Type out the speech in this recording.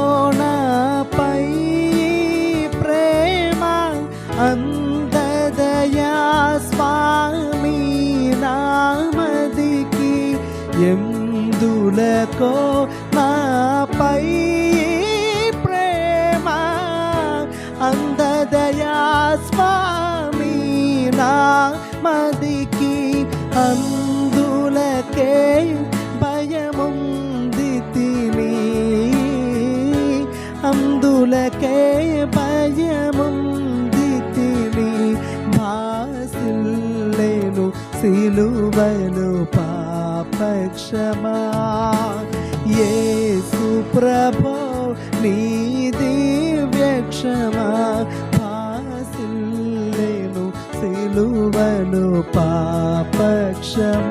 ఎందులకోణపై ప్రేమ అందదయా స్వామి నామదికి ఎందులకో నాపై ప్రేమ అందదయా స్వామి నామదికి అందులకే అందులకే భయముంది తిని భాసిల్లేను సిలువను పాపక్షమా. యేసు ప్రభో నీ దివ్యక్షమా. భాసిల్లేను సిలువను పాపక్షమా.